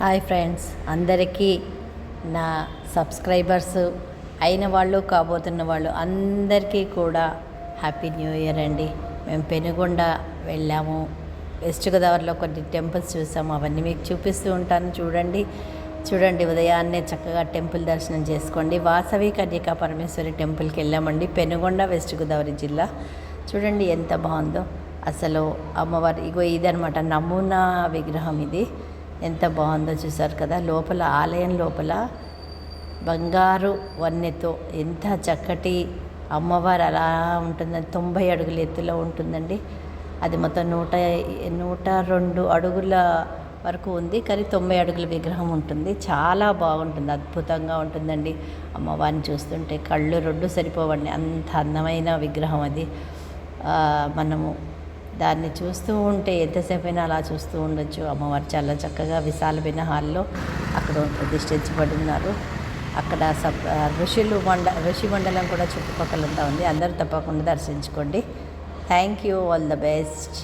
Hi friends అందరికీ నా subscribers అయిన వాళ్ళు కాబోతున్న వాళ్ళు అందరికీ కూడా హ్యాపీ న్యూ ఇయర్ అండి. మేము పెనుగొండ వెళ్ళాము. వెస్ట్ గోదావరిలో కొన్ని టెంపుల్స్ చూసాము. అవన్నీ మీకు చూపిస్తూ ఉంటాను. చూడండి చూడండి ఉదయాన్నే చక్కగా టెంపుల్ దర్శనం చేసుకోండి. వాసవి కన్యకా పరమేశ్వరి టెంపుల్కి వెళ్ళామండి పెనుగొండ వెస్ట్ గోదావరి జిల్లా. చూడండి ఎంత బాగుందో. అసలు అమ్మవారి ఇగో ఇదనమాట నమూనా విగ్రహం ఇది. ఎంత బాగుందో చూసారు కదా. లోపల ఆలయం లోపల బంగారు వన్నెతో ఎంత చక్కటి అమ్మవారు అలా ఉంటుందని తొంభై అడుగుల ఎత్తులో ఉంటుందండి. అది మొత్తం నూట నూట రెండు అడుగుల వరకు ఉంది. కానీ తొంభై అడుగుల విగ్రహం ఉంటుంది. చాలా బాగుంటుంది. అద్భుతంగా ఉంటుందండి. అమ్మవారిని చూస్తుంటే కళ్ళు రెండు సరిపోవండి. అంత అందమైన విగ్రహం అది. మనము దాన్ని చూస్తూ ఉంటే ఎంతసేపైనా అలా చూస్తూ ఉండొచ్చు. అమ్మవారు చాలా చక్కగా విశాలమైన హాల్లో అక్కడ ప్రతిష్ఠించబడి ఉన్నారు అక్కడ సప్ ఋషులు మండ ఋషి మండలం కూడా చుట్టుపక్కలంతా ఉంది. అందరూ తప్పకుండా దర్శించుకోండి. Thank you all the best